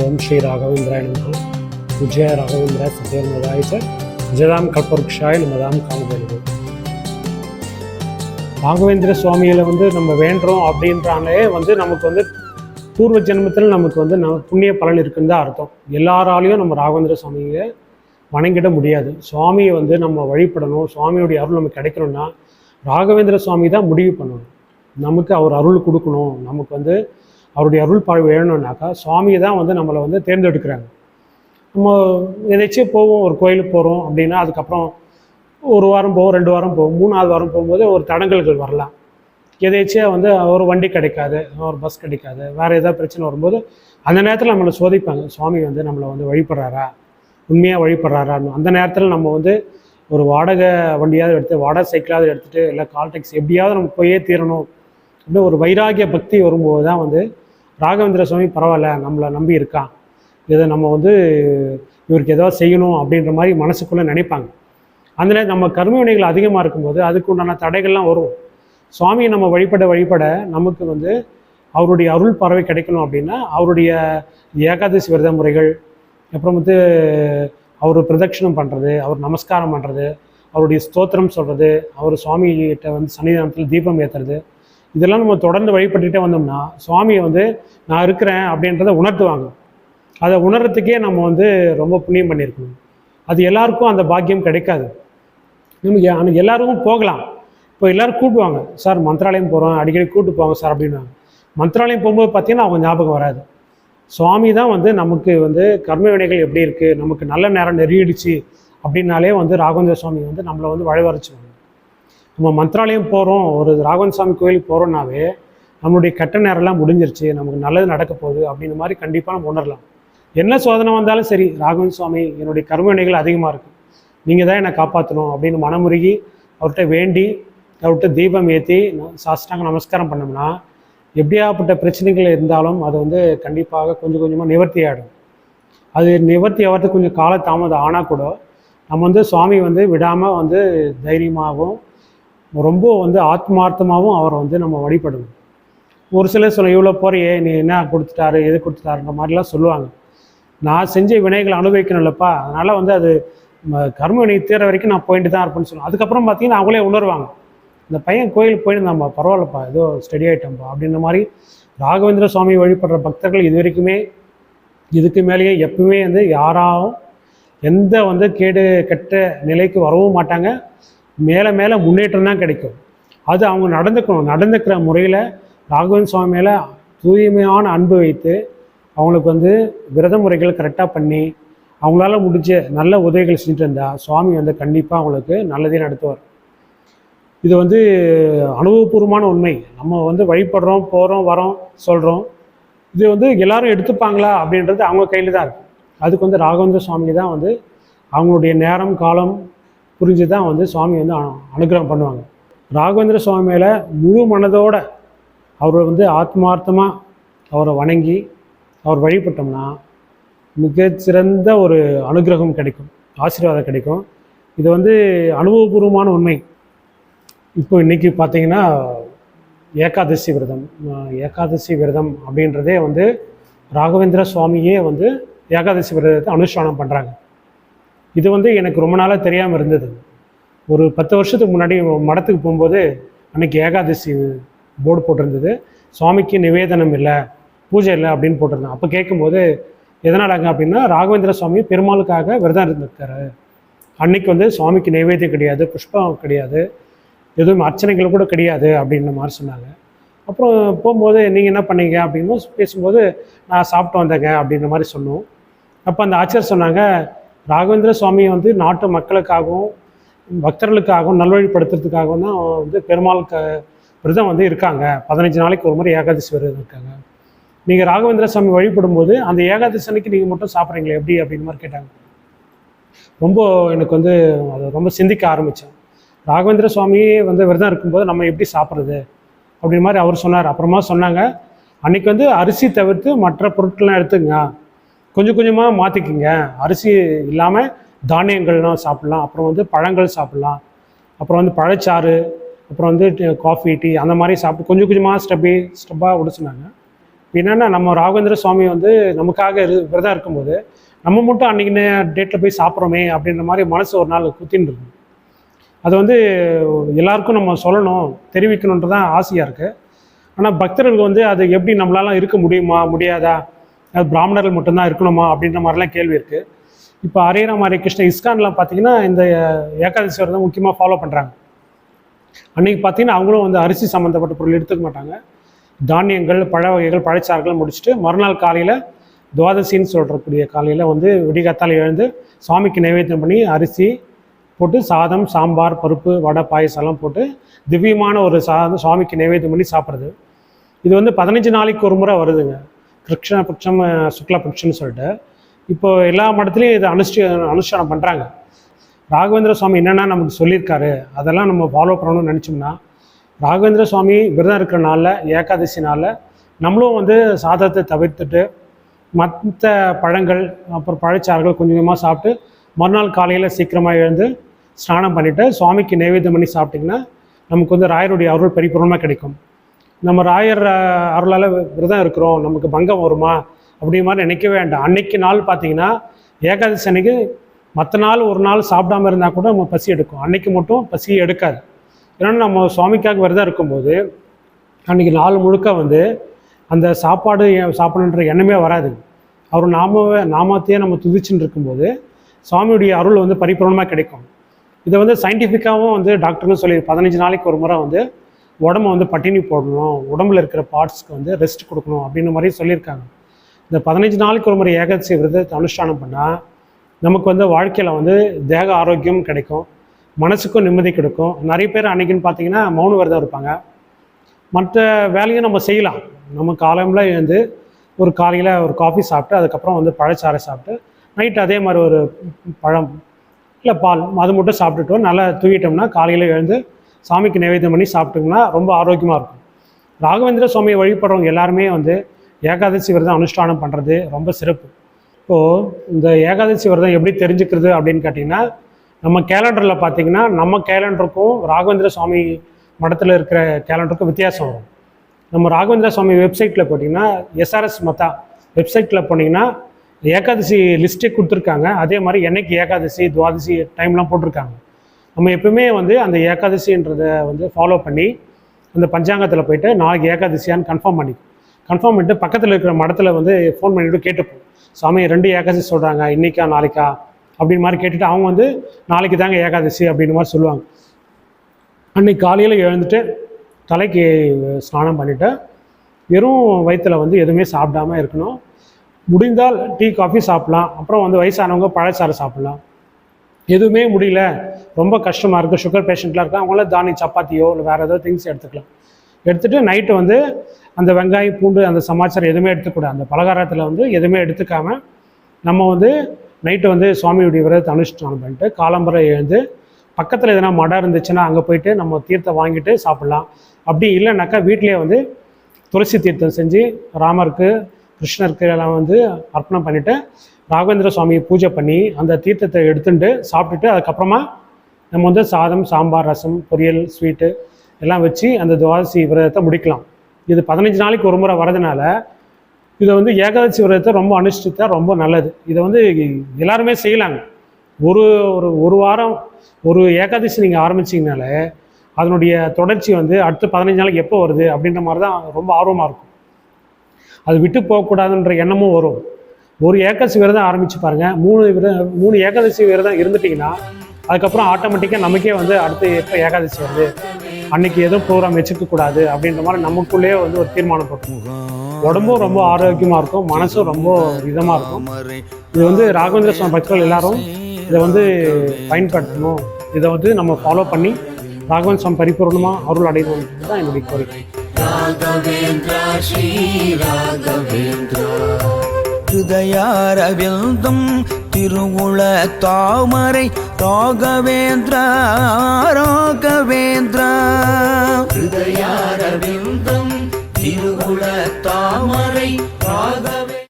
ஓம் ஸ்ரீ ராகவேந்திராய நம விஜய ராகவேந்திர சத்யநாதாய ச ஜதாம் கல்பருக்ஷாய நமதாம் காமதேனு ராகவேந்திர சுவாமியில் வந்து நம்ம வேண்டுறோம் அப்படின்றாலே வந்து நமக்கு வந்து பூர்வ ஜென்மத்தில் நமக்கு வந்து நம்ம புண்ணிய பலன் இருக்குன்னு தான் அர்த்தம். எல்லாராலையும் நம்ம ராகவேந்திர சுவாமியை வணங்கிட முடியாது. சுவாமியை வந்து நம்ம வழிபடணும் சுவாமியுடைய அருள் நமக்கு கிடைக்கணும்னா ராகவேந்திர சுவாமி தான் முடிவு பண்ணணும். நமக்கு அவர் அருள் கொடுக்கணும். நமக்கு வந்து அவருடைய அருள் பார்வை வேணும்னாக்கா சுவாமியை தான் வந்து நம்மளை வந்து தேர்ந்தெடுக்கிறாங்க. நம்ம எதாச்சும் போவோம் ஒரு கோயிலுக்கு போகிறோம் அப்படின்னா அதுக்கப்புறம் ஒரு வாரம் போவோம் ரெண்டு வாரம் போவோம் மூணாவது வாரம் போகும்போது ஒரு தடங்கல்கள் வரலாம். எதேச்சியாக வந்து ஒரு வண்டி கிடைக்காது ஒரு பஸ் கிடைக்காது வேறு ஏதாவது பிரச்சனை வரும்போது அந்த நேரத்தில் நம்மளை சோதிப்பாங்க சுவாமி வந்து நம்மளை வந்து வழிபடுறாரா? உண்மையாக வழிபடுறாரான்னு. அந்த நேரத்தில் நம்ம வந்து ஒரு வாடகை வண்டியாவது எடுத்து வாடகை சைக்கிளாவது எடுத்துகிட்டு இல்லை கால் டாக்ஸி எப்படியாவது நம்ம போயே தீரணும். அப்படின்னு ஒரு வைராகிய பக்தி வரும்போது தான் வந்து ராகவேந்திர சுவாமி பரவாயில்ல நம்மளை நம்பி இருக்கான். இதை நம்ம வந்து இவருக்கு ஏதாவது செய்யணும் அப்படின்ற மாதிரி மனசுக்குள்ளே நினைப்பாங்க. அதில் நம்ம கர்மவினைகள் அதிகமாக இருக்கும்போது அதுக்கு உண்டான தடைகள்லாம் வரும். சுவாமியை நம்ம வழிபட வழிபட நமக்கு வந்து அவருடைய அருள் பறவை கிடைக்கணும் அப்படின்னா அவருடைய ஏகாதசி விரத முறைகள் அப்புறம் வந்து அவர் பிரதட்சிணம் பண்ணுறது அவர் நமஸ்காரம் பண்ணுறது அவருடைய ஸ்தோத்திரம் சொல்கிறது அவர் சுவாமிகிட்ட வந்து சன்னிதானத்தில் தீபம் ஏற்றுறது இதெல்லாம் நம்ம தொடர்ந்து வழிபட்டுகிட்டே வந்தோம்னா சுவாமியை வந்து நான் இருக்கிறேன் அப்படின்றத உணர்த்துவாங்க. அதை உணர்றதுக்கே நம்ம வந்து ரொம்ப புண்ணியம் பண்ணியிருக்கணும். அது எல்லாருக்கும் அந்த பாக்கியம் கிடைக்காது. நமக்கு ஆனால் எல்லாருக்கும் போகலாம். இப்போ எல்லோரும் கூப்பிடுவாங்க சார் மந்திராலயம் போகிறோம் அடிக்கடி கூப்பிட்டு போவாங்க சார் அப்படின்னாங்க மந்திராலயம் போகும்போது பார்த்தீங்கன்னா அவங்க ஞாபகம் வராது. சுவாமி தான் வந்து நமக்கு வந்து கர்ம வினைகள் எப்படி இருக்குது நமக்கு நல்ல நேரம் நெருங்கிடுச்சு அப்படின்னாலே வந்து ராகவேந்திர சுவாமி வந்து நம்மளை வந்து வழிவரைச்சுவாங்க நம்ம மந்திராலயம் போகிறோம் ஒரு ராகவன் சாமி கோயிலுக்கு போகிறோம்னாவே நம்மளுடைய கெட்ட நேரம்லாம் முடிஞ்சிருச்சு நமக்கு நல்லது நடக்க போகுது அப்படின்ற மாதிரி கண்டிப்பாக நம்ம உணரலாம். என்ன சோதனை வந்தாலும் சரி ராகவன் சுவாமி என்னுடைய கர்மவினைகள் அதிகமாக இருக்குது நீங்கள் தான் என்னை காப்பாற்றணும் அப்படின்னு மனமுருகி அவர்கிட்ட வேண்டி அவர்கிட்ட தீபம் ஏற்றி சாஸ்டாங்க நமஸ்காரம் பண்ணோம்னா எப்படியாப்பட்ட பிரச்சனைகள் இருந்தாலும் அது வந்து கண்டிப்பாக கொஞ்சம் கொஞ்சமாக நிவர்த்தி ஆகிடும் அது நிவர்த்தி ஆகிறதுக்கு கொஞ்சம் கால தாமதம் ஆனால் கூட நம்ம வந்து சுவாமி வந்து விடாமல் வந்து தைரியமாகவும் ரொம்ப வந்து ஆத்மார்த்தமாகவும் அவரை வந்து நம்ம வழிபடணும். ஒரு சிலர் சொல்ல இவ்வளோ போறியே நீ என்ன கொடுத்துட்டாரு எது கொடுத்துட்டாருன்ற மாதிரிலாம் சொல்லுவாங்க. நான் செஞ்ச வினைகளை அனுபவிக்கணும்லப்பா. அதனால் வந்து அது கர்ம வினை தீர வரைக்கும் நான் போயிட்டு தான் இருப்பேன்னு சொல்லுவேன் அதுக்கப்புறம் பார்த்தீங்கன்னா அவங்களே உணர்வாங்க. இந்த பையன் கோயிலுக்கு போயிருந்தாம்பா பரவாயில்லப்பா ஏதோ ஸ்டடி ஆகிட்டோம்ப்பா அப்படின்ற மாதிரி ராகவேந்திர சுவாமி வழிபடுற பக்தர்கள் இது வரைக்குமே இதுக்கு மேலேயே எப்பவுமே வந்து யாராவும் எந்த வந்து கேடு கெட்ட நிலைக்கு வரவும் மாட்டாங்க. மேலே மேலே முன்னேற்றம் தான் கிடைக்கும். அது அவங்க நடந்துக்கணும். நடந்துக்கிற முறையில் ராகவன் சுவாமி மேலே தூய்மையான அன்பு வைத்து அவங்களுக்கு வந்து விரத முறைகள் கரெக்டாக பண்ணி அவங்களால முடிஞ்ச நல்ல உதவிகள் செஞ்சுட்டு இருந்தால் சுவாமி வந்து கண்டிப்பாக அவங்களுக்கு நல்லதே நடத்துவார். இது வந்து அனுபவபூர்வமான உண்மை. நம்ம வந்து வழிபடுறோம் போகிறோம் வரோம் சொல்கிறோம் இது வந்து எல்லாரும் எடுத்துப்பாங்களா அப்படின்றது அவங்க கையில் தான் இருக்குது அதுக்கு வந்து ராகவேந்திர சுவாமி தான் வந்து அவங்களுடைய நேரம் காலம் புரிஞ்சு தான் வந்து சுவாமி வந்து அனுகிரகம் பண்ணுவாங்க. ராகவேந்திர சுவாமி மேலே முழு மனதோட அவரை வந்து ஆத்மார்த்தமாக அவரை வணங்கி அவர் வழிபட்டோம்னா மிகச்சிறந்த ஒரு அனுகிரகம் கிடைக்கும் ஆசீர்வாதம் கிடைக்கும். இது வந்து அனுபவபூர்வமான உண்மை. இப்போ இன்றைக்கி பார்த்திங்கன்னா ஏகாதசி விரதம் ஏகாதசி விரதம் அப்படின்றதே வந்து ராகவேந்திர சுவாமியே வந்து ஏகாதசி விரதத்தை அனுஷ்டானம் பண்ணுறாங்க இது வந்து எனக்கு ரொம்ப நாளாக தெரியாமல் இருந்தது. ஒரு பத்து வருஷத்துக்கு முன்னாடி மடத்துக்கு போகும்போது அன்னைக்கு ஏகாதசி போர்டு போட்டிருந்தது. சுவாமிக்கு நிவேதனம் இல்லை பூஜை இல்லை அப்படின்னு போட்டிருந்தேன். அப்போ கேட்கும்போது எதனாலங்க அப்படின்னா ராகவேந்திர சுவாமி பெருமாளுக்காக விரதம் இருந்திருக்காரு. அன்னைக்கு வந்து சுவாமிக்கு நைவேத்தியம் கிடையாது புஷ்பம் கிடையாது எதுவும் அர்ச்சனைகள் கூட கிடையாது அப்படின்ற மாதிரி சொன்னாங்க. அப்புறம் போகும்போது நீங்கள் என்ன பண்ணீங்க அப்படின்னு பேசும்போது நான் சாப்பிட்டு வந்தேங்க அப்படின்ற மாதிரி சொன்னோம். அப்போ அந்த ஆச்சர் சொன்னாங்க ராகவேந்திர சுவாமி வந்து நாட்டு மக்களுக்காகவும் பக்தர்களுக்காகவும் நல்வழிப்படுத்துறதுக்காகவும் தான் வந்து பெருமாள் க விரதம் வந்து இருக்காங்க. பதினஞ்சு நாளைக்கு ஒரு முறை ஏகாதசி விரதம் இருக்காங்க. நீங்கள் ராகவேந்திர சுவாமி வழிபடும்போது அந்த ஏகாதசி அன்னைக்கு நீங்கள் மட்டும் சாப்பிட்றீங்களே? எப்படி? அப்படின்னு மாதிரி கேட்டாங்க. ரொம்ப எனக்கு வந்து அதை ரொம்ப சிந்திக்க ஆரம்பித்தேன் ராகவேந்திர சுவாமியே வந்து விரதம் இருக்கும்போது நம்ம எப்படி சாப்பிட்றது? அப்படின்னு மாதிரி அவர் சொன்னார். அப்புறமா சொன்னாங்க அன்னைக்கு வந்து அரிசி தவிர்த்து மற்ற பொருட்கள்லாம் எடுத்துங்க கொஞ்சம் கொஞ்சமாக மாற்றிக்கிங்க அரிசி இல்லாமல் தானியங்கள்லாம் சாப்பிட்லாம். அப்புறம் வந்து பழங்கள் சாப்பிட்லாம். அப்புறம் வந்து பழச்சாறு அப்புறம் வந்து காஃபி டீ அந்த மாதிரி சாப்பிட்டு கொஞ்சம் கொஞ்சமாக ஸ்டெப்பி ஸ்டெப்பாக விட சொன்னாங்க. என்னென்னா நம்ம ராகவேந்திர சுவாமி வந்து நமக்காக இரு விரதம் இருக்கும்போது நம்ம மட்டும் அன்றைக்கி டேட்டில் போய் சாப்பிட்றோமே அப்படின்ற மாதிரி மனசு ஒரு நாள் குத்தின்னு இருக்கும். அது வந்து எல்லாருக்கும் நம்ம சொல்லணும் தெரிவிக்கணுன்றது தான் ஆசையாக இருக்குது ஆனால் பக்தர்களுக்கு வந்து அது எப்படி நம்மளாலாம் இருக்க முடியுமா முடியாதா? அது பிராமணர்கள் மட்டும்தான் இருக்கணுமா அப்படின்ற மாதிரிலாம் கேள்வி இருக்குது இப்போ ஹரே ராம ஹரே கிருஷ்ண இஸ்கான்லாம் பார்த்தீங்கன்னா இந்த ஏகாதசி தான் முக்கியமாக ஃபாலோ பண்ணுறாங்க அன்றைக்கி பார்த்தீங்கன்னா அவங்களும் வந்து அரிசி சம்மந்தப்பட்ட பொருள் எடுத்துக்க மாட்டாங்க. தானியங்கள் பழ வகைகள் பழச்சாறுகள் முடிச்சுட்டு மறுநாள் காலையில் துவாதசின்னு சொல்கிறக்கூடிய காலையில் வந்து விடிகாத்தால் எழுந்து சுவாமிக்கு நைவேத்தியம் பண்ணி அரிசி போட்டு சாதம் சாம்பார் பருப்பு வடை பாயசம்லாம் போட்டு திவ்யமான ஒரு சாதம் சுவாமிக்கு நைவேத்தியம் பண்ணி சாப்பிட்றது. இது வந்து பதினஞ்சு நாளைக்கு ஒரு முறை வருதுங்க. கிருஷ்ணபட்சம் சுக்லபட்சம்னு சொல்லிட்டு. இப்போ எல்லா மடத்துலையும் இதை அனுஷ்டி அனுஷ்டானம் பண்ணுறாங்க ராகவேந்திர சுவாமி என்னென்னா நமக்கு சொல்லியிருக்காரு அதெல்லாம் நம்ம ஃபாலோ பண்ணணும்னு நினச்சோம்னா ராகவேந்திர சுவாமி விரதம் இருக்கிற நாளில் ஏகாதசி நாளில் நம்மளும் வந்து சாதத்தை தவிர்த்துட்டு மற்ற பழங்கள் அப்புறம் பழச்சாறுகள் கொஞ்சம் கொஞ்சமாக சாப்பிட்டு மறுநாள் காலையில் சீக்கிரமாக எழுந்து ஸ்நானம் பண்ணிவிட்டு சுவாமிக்கு நைவேத்தியம் பண்ணி சாப்பிட்டிங்கன்னா நமக்கு வந்து ராயருடைய அருள் பரிபூர்ணமாக கிடைக்கும். நம்ம ராயர் அருளால் விரதம் இருக்கிறோம் நமக்கு பங்கம் வருமா? அப்படி மாதிரி நினைக்கவே வேண்டாம். அன்னைக்கு நாள் பார்த்தீங்கன்னா ஏகாதசி அன்னைக்கு மற்ற நாள் ஒரு நாள் சாப்பிடாம இருந்தால் கூட நம்ம பசி எடுக்கும். அன்னைக்கு மட்டும் பசி எடுக்காது. ஏன்னா நம்ம சுவாமிக்காக விரதம் இருக்கும்போது அன்றைக்கி நாள் முழுக்க வந்து அந்த சாப்பாடு சாப்பிடணுன்ற எண்ணமே வராது. அவர் நாமவே நாமத்தையே நம்ம துதிச்சுன்னு இருக்கும்போது சுவாமியுடைய அருள் வந்து பரிபூர்ணமாக கிடைக்கும். இதை வந்து சயின்டிஃபிக்காகவும் வந்து டாக்டர்னு சொல்லி பதினஞ்சு நாளைக்கு ஒரு முறை வந்து உடம்ப வந்து பட்டினி போடணும் உடம்புல இருக்கிற பார்ட்ஸ்க்கு வந்து ரெஸ்ட் கொடுக்கணும் அப்படின்ற மாதிரி சொல்லியிருக்காங்க. இந்த பதினஞ்சு நாளைக்கு ஒரு முறை ஏகாதசி விரதத்தை அனுஷ்டானம் பண்ணால் நமக்கு வந்து வாழ்க்கையில் வந்து தேக ஆரோக்கியம் கிடைக்கும் மனசுக்கும் நிம்மதி கிடைக்கும். நிறைய பேர் அன்னைக்குன்னு பார்த்தீங்கன்னா மௌன விரதம் இருப்பாங்க. மற்ற வேலையும் நம்ம செய்யலாம். நம்ம காலையில் எழுந்து ஒரு காலையில் ஒரு காஃபி சாப்பிட்டு அதுக்கப்புறம் வந்து பழச்சாறை சாப்பிட்டு நைட் அதே மாதிரி ஒரு பழம் இல்லை பால் அது மட்டும் சாப்பிட்டுட்டோம் நல்லா தூங்கிட்டோம்னா காலையில் எழுந்து சாமிக்கு நைவேத்தியம் பண்ணி சாப்பிட்டோம்னா ரொம்ப ஆரோக்கியமாக இருக்கும். ராகவேந்திர சுவாமியை வழிபடுறவங்க எல்லாருமே வந்து ஏகாதசி விரதம் அனுஷ்டானம் பண்ணுறது ரொம்ப சிறப்பு. இப்போது இந்த ஏகாதசி விரதம் எப்படி தெரிஞ்சுக்கிறது அப்படின்னு கேட்டிங்கன்னா நம்ம கேலண்டரில் பார்த்தீங்கன்னா நம்ம கேலண்டருக்கும் ராகவேந்திர சுவாமி மடத்தில் இருக்கிற கேலண்டருக்கும் வித்தியாசம் வரும். நம்ம ராகவேந்திர சுவாமி வெப்சைட்டில் போட்டிங்கன்னா எஸ்ஆர்எஸ் மத்தா வெப்சைட்டில் போனீங்கன்னா ஏகாதசி லிஸ்ட்டே கொடுத்துருக்காங்க. அதே மாதிரி என்னைக்கு ஏகாதசி துவாதசி டைம்லாம் போட்டிருக்காங்க. நம்ம எப்பவுமே வந்து அந்த ஏகாதசின்றதை வந்து ஃபாலோ பண்ணி அந்த பஞ்சாங்கத்தில் போயிட்டு நாளைக்கு ஏகாதசியான்னு கன்ஃபார்ம் பண்ணி கன்ஃபார்ம் பண்ணிட்டு பக்கத்தில் இருக்கிற மடத்தில் வந்து ஃபோன் பண்ணிவிட்டு கேட்டுப்போம். சாமி ரெண்டு ஏகாதசி சொல்கிறாங்க இன்றைக்கா நாளைக்கா? அப்படின்னு மாதிரி கேட்டுட்டு அவங்க வந்து நாளைக்கு தாங்க ஏகாதசி அப்படின்னு மாதிரி சொல்லுவாங்க. அன்னைக்கு காலையில் எழுந்துட்டு தலைக்கு ஸ்நானம் பண்ணிவிட்டு வெறும் வயிற்றில் வந்து எதுவுமே சாப்பிடாம இருக்கணும். முடிந்தால் டீ காஃபி சாப்பிட்லாம். அப்புறம் வந்து வயசானவங்க பழச்சாறு சாப்பிட்லாம். எதுவுமே முடியல. ரொம்ப கஷ்டமாக இருக்குது சுகர் பேஷண்ட்லாம் இருக்கா அவங்களாம் தானி சப்பாத்தியோ இல்லை வேறு ஏதோ திங்ஸ் எடுத்துக்கலாம். எடுத்துகிட்டு நைட்டு வந்து அந்த வெங்காயம் பூண்டு அந்த சமாச்சாரம் எதுவுமே எடுத்துக்கூடாது. அந்த பலகாரத்தில் வந்து எதுவுமே எடுத்துக்காம நம்ம வந்து நைட்டு வந்து சுவாமியுடைய விரதத்தை அனுஷ்டானம் பண்ணிட்டு காலம்பரை எழுந்து பக்கத்தில் எதனா மடம் இருந்துச்சுன்னா அங்கே போயிட்டு நம்ம தீர்த்தம் வாங்கிட்டு சாப்பிட்லாம். அப்படி இல்லைனாக்கா வீட்டிலேயே வந்து துளசி தீர்த்தம் செஞ்சு ராமருக்கு கிருஷ்ணருக்கு எல்லாம் வந்து அர்ப்பணம் பண்ணிவிட்டு ராகவேந்திர சுவாமியை பூஜை பண்ணி அந்த தீர்த்தத்தை எடுத்துட்டு சாப்பிட்டுட்டு அதுக்கப்புறமா நம்ம வந்து சாதம் சாம்பார் ரசம் பொரியல் ஸ்வீட்டு எல்லாம் வச்சு அந்த துவாதசி விரதத்தை முடிக்கலாம். இது பதினஞ்சு நாளைக்கு ஒரு முறை வரதுனால இதை வந்து ஏகாதசி விரதத்தை ரொம்ப அனுஷ்டித்தா ரொம்ப நல்லது. இதை வந்து எல்லாருமே செய்யலாங்க. ஒரு ஒரு ஒரு வாரம் ஒரு ஏகாதசி நீங்கள் ஆரம்பிச்சிங்கனாலே அதனுடைய தொடர்ச்சி வந்து அடுத்த பதினஞ்சு நாளைக்கு எப்போ வருது அப்படின்ற மாதிரி தான் ரொம்ப ஆர்வமாக இருக்கும். அது விட்டு போகக்கூடாதுன்ற எண்ணமும் வரும். ஒரு ஏகாதசி விரதம் ஆரம்பிச்சு பாருங்க. மூணு விர மூணு ஏகாதசி விரதம் இருந்துட்டிங்கன்னா அதுக்கப்புறம் ஆட்டோமேட்டிக்காக நமக்கே வந்து அடுத்து எப்போ ஏகாதசி வருது? அன்னைக்கு எதுவும் ப்ரோக்ராம் வச்சுக்க கூடாது அப்படின்ற மாதிரி நமக்குள்ளேயே வந்து ஒரு தீர்மானம் போட்டுருவோம் உடம்பும் ரொம்ப ஆரோக்கியமாக இருக்கும் மனசும் ரொம்ப இதமாக இருக்கும். இது வந்து ராகவேந்திர சுவாமி பக்தர்கள் எல்லாரும் இதை வந்து பயன்படுத்தணும். இதை வந்து நம்ம ஃபாலோ பண்ணி ராகவேந்திர சுவாமி பரிபூர்ணமாக அருள் அடைவோம் தான் என்னுடைய கோரிக்கை. ராகவேந்திரா ஸ்ரீ ராகவேந்திரா. ஹிருதயாரவிந்தம் திருவுள தாமரை ராகவேந்திரா ராகவேந்திரா. ஹிருதயாரவிந்தம் திருவுள தாமரை ராகவே